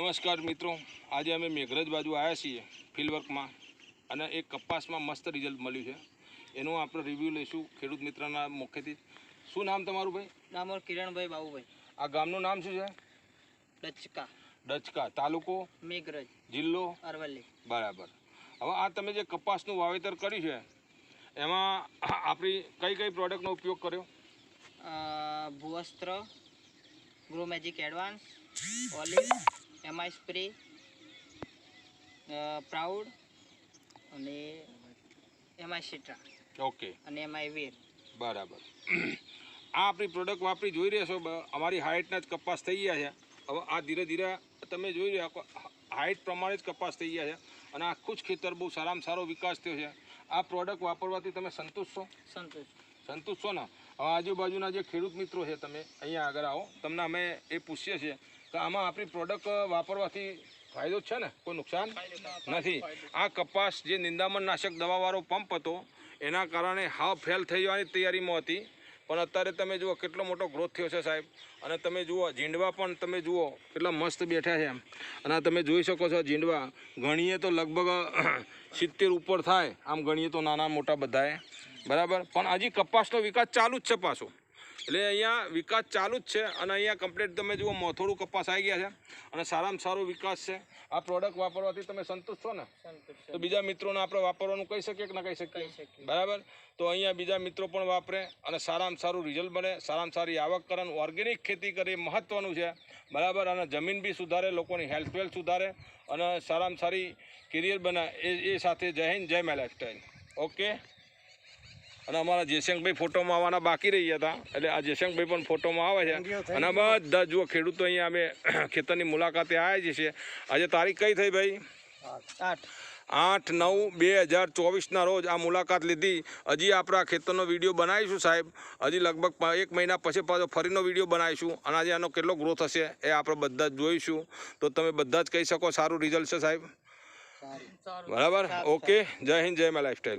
નમસ્કાર મિત્રો. આજે અમે મેઘરજ બાજુ આવ્યા છીએ ફિલ્ડવર્કમાં અને એ કપાસમાં મસ્ત રિઝલ્ટ મળ્યું છે. એનું આપણે રિવ્યૂ લઈશું ખેડૂત મિત્રના મુખ્યથી શું નામ તમારું ભાઈ? નામ કિરણભાઈ બાબુભાઈ. આ ગામનું નામ શું છે? ડચકા. ડચકા. તાલુકો? મેઘરજ. જિલ્લો? અરવલ્લી. બરાબર. હવે આ તમે જે કપાસનું વાવેતર કર્યું છે એમાં આપણી કઈ કઈ પ્રોડક્ટનો ઉપયોગ કર્યો? ભૂવસ્ત્ર grow magic advance olive MI spray proud અને એમઆઈ સિટ્રા ઓકે અને એમઆઈ વેર બરાબર. આ આપણી પ્રોડક્ટ વાપરી જોઈ રહ્યા છો. અમારી હાઇટના જ કપાસ થઈ ગયા છે. હવે આ ધીરે ધીરે તમે જોઈ રહ્યા હાઇટ પ્રમાણે જ કપાસ થઈ ગયા છે. અને આખું જ ખેતર બહુ સારામાં સારો વિકાસ થયો છે. આ પ્રોડક્ટ વાપરવાથી તમે સંતુષ્ટ છો? સંતોષ સંતુષ્ટ છો ને? હવે આજુબાજુના જે ખેડૂત મિત્રો છે તમે અહીંયા આગળ આવો. તમને અમે એ પૂછીએ છીએ કે આમાં આપણી પ્રોડક્ટ વાપરવાથી ફાયદો છે ને? કોઈ નુકસાન નથી. આ કપાસ જે નિંદામણ નાશક દવાવાળો પંપ હતો, એના કારણે હાવ ફેલ થઈ જવાની તૈયારીમાં હતી. પણ અત્યારે તમે જુઓ કેટલો મોટો ગ્રોથ થયો છે સાહેબ. અને તમે જુઓ ઝીંડવા પણ તમે જુઓ, કેટલા મસ્ત બેઠા છે એમ. અને તમે જોઈ શકો છો ઝીંડવા ગણીએ તો લગભગ સિત્તેર ઉપર થાય. આમ ગણીએ તો નાના મોટા બધાએ. બરાબર? પણ હજી કપાસનો વિકાસ ચાલુ જ છે પાછો. એટલે અહીંયા વિકાસ ચાલુ જ છે અને અહીંયા કમ્પ્લીટ તમે જુઓ મોથોડું કપાસ આવી ગયા છે અને સારામાં સારો વિકાસ છે. આ પ્રોડક્ટ વાપરવાથી તમે સંતુષ્ટ છો ને? તો બીજા મિત્રોને આપણે વાપરવાનું કહી શકીએ કે ના કહી શકીએ? બરાબર? તો અહીંયા બીજા મિત્રો પણ વાપરે અને સારામાં સારું રિઝલ્ટ બને સારામાં સારી આવક કરે અને ઓર્ગેનિક ખેતી કરે મહત્ત્વનું છે. બરાબર? અને જમીન બી સુધારે લોકોની હેલ્થ વેલ્થ સુધારે અને સારામાં સારી કેરિયર બને એ એ સાથે જય હિન્દ જય માય લાઈફસ્ટાઈલ ઓકે અને અમારા જયશંકભાઈ ફોટોમાં આવવાના બાકી રહી હતા. એટલે આ જયશંકભાઈ પણ ફોટોમાં આવે છે. અને બધા જુઓ ખેડૂતો અહીંયા અમે ખેતરની મુલાકાતે આવ્યા છીએ આજે તારીખ કઈ થઈ ભાઈ? આઠ. નવ બે હજાર ચોવીસના રોજ આ મુલાકાત લીધી. હજી આપણા ખેતરનો વીડિયો બનાવીશું સાહેબ. હજી લગભગ પ- એક મહિના પછી પાછો ફરીનો વીડિયો બનાવીશું. અને આજે આનો કેટલો ગ્રોથ હશે એ આપણે બધા જ જોઈશું. તો તમે બધા જ કહી શકો સારું રિઝલ્ટ છે સાહેબ. બરાબર? ઓકે. જય હિન્દ જય માય લાઈફસ્ટાઈલ